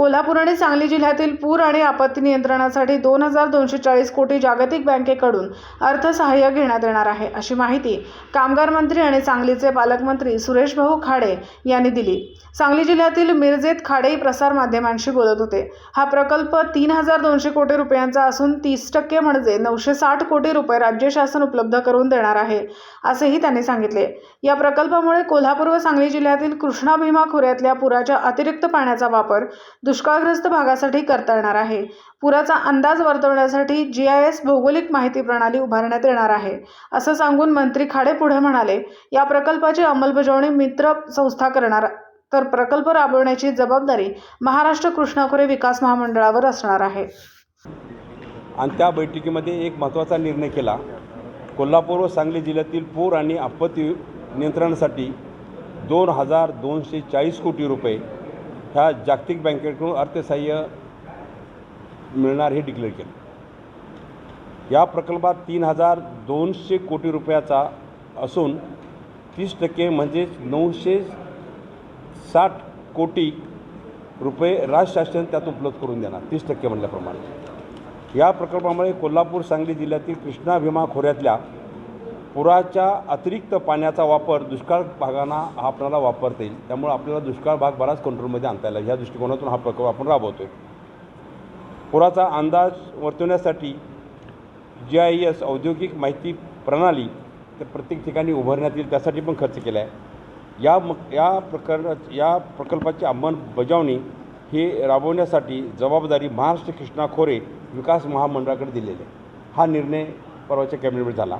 कोल्हापूर आणि सांगली जिल्ह्यातील पूर आणि आपत्ती नियंत्रणासाठी दोन हजार दोनशे चाळीस कोटी जागतिक बँकेकडून अर्थसहाय्य घेण्यात येणार आहे अशी माहिती कामगार मंत्री आणि सांगलीचे पालकमंत्री सुरेश भाऊ खाडे यांनी दिली. सांगली जिल्ह्यातील मिरजेत खाडे प्रसारमाध्यमांशी बोलत होते. हा प्रकल्प तीन हजार दोनशे कोटी रुपयांचा असून तीस टक्के म्हणजे नऊशे साठ कोटी रुपये राज्य शासन उपलब्ध करून देणार आहे असेही त्यांनी सांगितले. या प्रकल्पामुळे कोल्हापूर व सांगली जिल्ह्यातील कृष्णा भीमा खोऱ्यातल्या पुराच्या अतिरिक्त पाण्याचा वापर दुष्काळग्रस्त भागासाठी करता येणार आहे. पुराचा अंदाज वर्तवण्यासाठी जी आय एस भौगोलिक माहिती प्रणाली उभारण्यात येणार आहे. असं सांगून मंत्री खाडे पुढे म्हणाले या प्रकल्पाची अंमलबजावणी मित्र संस्था करणार तर प्रकल्प राबवण्याची जबाबदारी महाराष्ट्र कृष्णाखोरे विकास महामंडळावर असणार आहे. आणि त्या बैठकीमध्ये एक महत्त्वाचा निर्णय केला. कोल्हापूर व सांगली जिल्ह्यातील पूर आणि आपत्ती नियंत्रणासाठी दोन हजार दोनशे चाळीस कोटी रुपये ह्या जागतिक बँकेकडून अर्थसहाय्य मिळणार हे डिक्लेअर केलं. या प्रकल्पात तीन हजार दोनशे कोटी रुपयाचा असून तीस टक्के म्हणजेच नऊशे साठ कोटी रुपये राज्य शासन त्यात उपलब्ध करून देणार तीस टक्के म्हणल्याप्रमाणे. या प्रकल्पामुळे कोल्हापूर सांगली जिल्ह्यातील कृष्णा भीमा खोऱ्यातल्या पुराच्या अतिरिक्त पाण्याचा वापर दुष्काळ भागांना हा आपल्याला वापरता येईल. त्यामुळे आपल्याला दुष्काळ भाग बराच कंट्रोलमध्ये आणता येईल ह्या दृष्टिकोनातून हा प्रकल्प आपण राबवतो आहे पुराचा अंदाज वर्तवण्यासाठी जी आय एस औद्योगिक माहिती प्रणाली ते प्रत्येक ठिकाणी उभारण्यात येईल त्यासाठी पण खर्च केला आहे या म या प्रकरणा या प्रकल्पाची अंमलबजावणी ही राबवण्यासाठी जबाबदारी महाराष्ट्र कृष्णा खोरे विकास महामंडळाकडे दिलेली आहे. हा निर्णय परवाच्या कॅबिनेटमध्ये झाला.